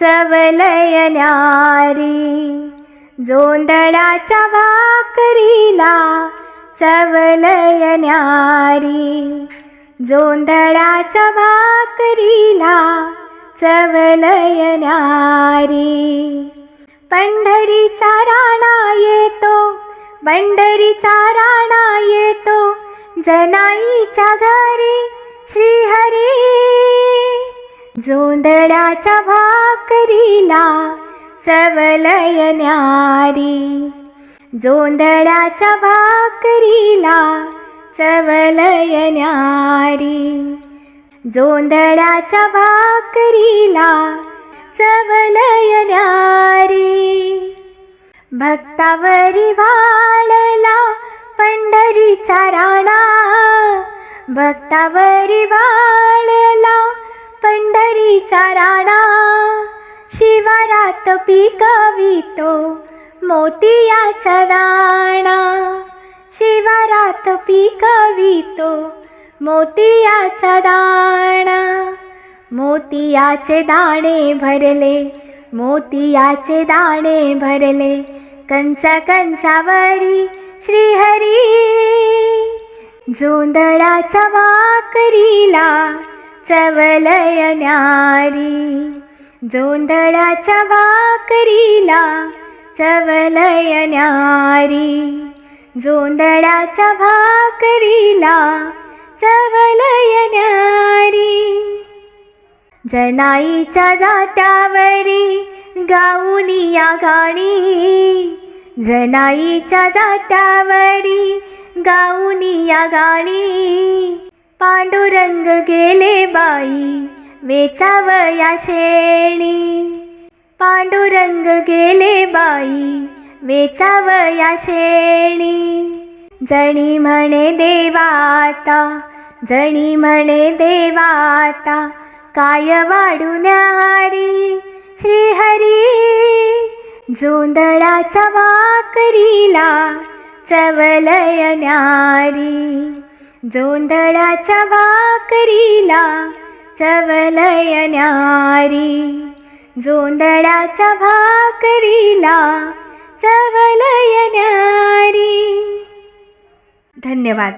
चवलयनारी. जोंदळाच्या भाकरीला चवलयनारी. न्यारी जोंधळ्याच्या भाकरीला चवलयनारी. पंढरीचा राणा येतो पंढरीचा राणा येतो जनाईच्या घरी श्रीहरी. जोंधळ्याच्या भाकरीला चवलय न्यारी. जोंधळ्याच्या भाकरीला चवलय न्यारी. जोंधळ्याच्या भाकरीला चवलय न्यारी. भक्तावरी वाळला पंढरीचा राणा. भक्तावरी वाळला पंढरीचा राणा. शिवारात पिकवितो मोतियाचा दाणा. शिवारात पिकवितो मोतियाचा दाणा. मोतियाचे दाणे भरले मोतियाचे दाणे भरले कंस कंसावरी श्रीहरी. जोंधळाच्या वाकरीला चवलयनारी. जोंधळाच्या भाकरीला चवलयनारी. जोंधळाच्या भाकरीला चवलयनारी. जनाईच्या जात्यावरी गाऊनी या गाणी. जनाईच्या जात्यावरी गाऊनी या गाणी. पांडुरंग गेले बाई वेचावया शेणी. पांडुरंग गेले बाई वेचावया शेणी. जणी म्हणे देवाता जणी म्हणे देवाता काय वाढून्यारी श्रीहरी. जोंदळाच्या वाकरीला चवलय न्यारी. जोंधळाच्या भाकरीला चवलय न्यारी. जोंधळाच्या भाकरीला चवलय न्यारी. धन्यवाद.